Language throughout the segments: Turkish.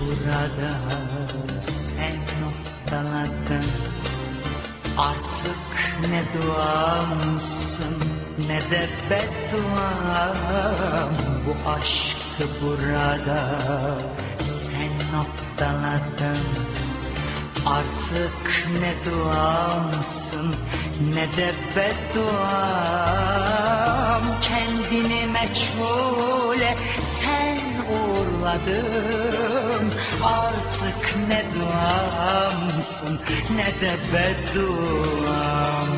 burada sen noktaladın. Artık ne duamsın ne de bedduam. Bu aşkı burada sen noktaladın. Artık ne duamsın ne de bedduam. Kendini meçhule uğurladın Artık ne duamsın ne de bedduam.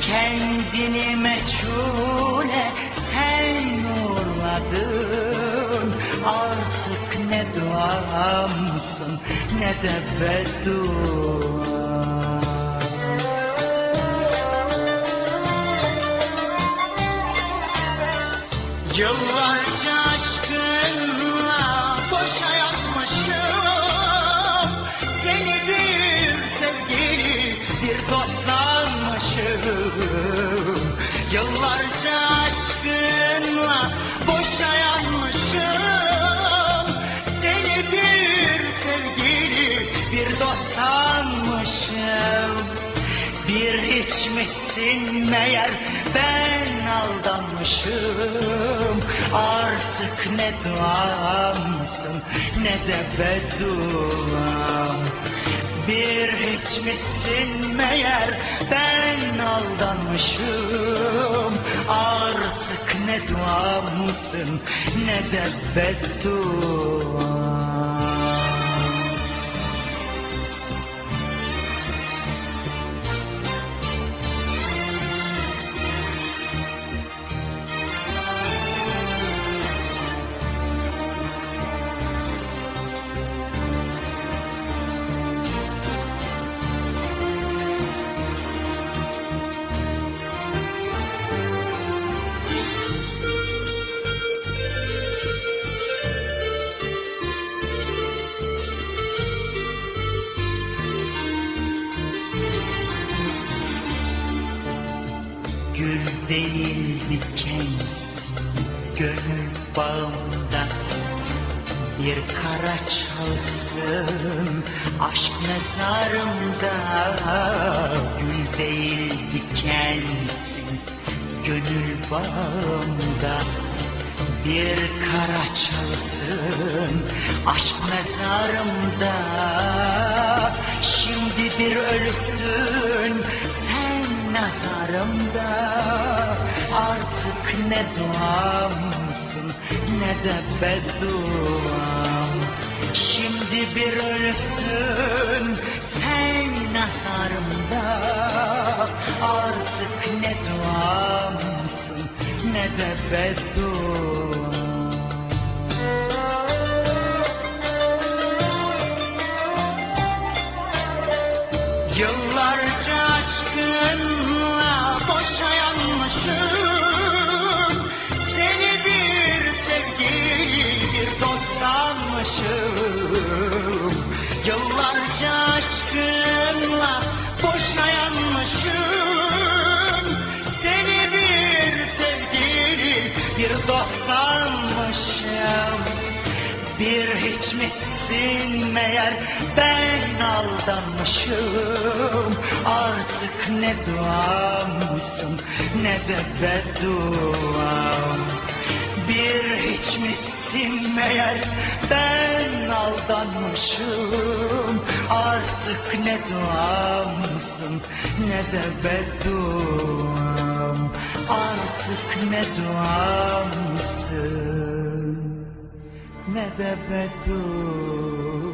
Kendini meçhule sen uğurladın. Artık ne duamsın ne de bedduam Yıllarca aşkınla boşa yanmışım Seni bir sevgili bir dost sanmışım. Yıllarca aşkınla boşa yanmışım Seni bir sevgili bir dost sanmışım. Bir içmişsin meğer ben aldanmışım Artık ne duamsın ne de bedduam. Bir içmişsin meğer ben aldanmışım. Artık ne duamsın ne de bedduam Gül değil dikensin gönül bağımda. Bir kara çalsın aşk mezarımda. Gül değil dikensin gönül bağımda. Bir kara çalsın aşk mezarımda. Şimdi bir ölüsün nazarımda Artık ne duamsın ne de bedduam. Şimdi bir ölüsün sen nazarımda. Artık ne duamsın ne de bedduam Yıllarca aşkınla boşa yanmışım Seni bir sevgili bir dost sanmışım. Yıllarca aşkınla boşa yanmışım Seni bir sevgili bir dost sanmışım. Bir hiçmişsin meğer ben aldanmışım Artık ne duamsın ne de bedduam. Bir hiçmişsin meğer ben aldanmışım. Artık ne duamsın ne de bedduam. Artık ne duamsın ne de bedduam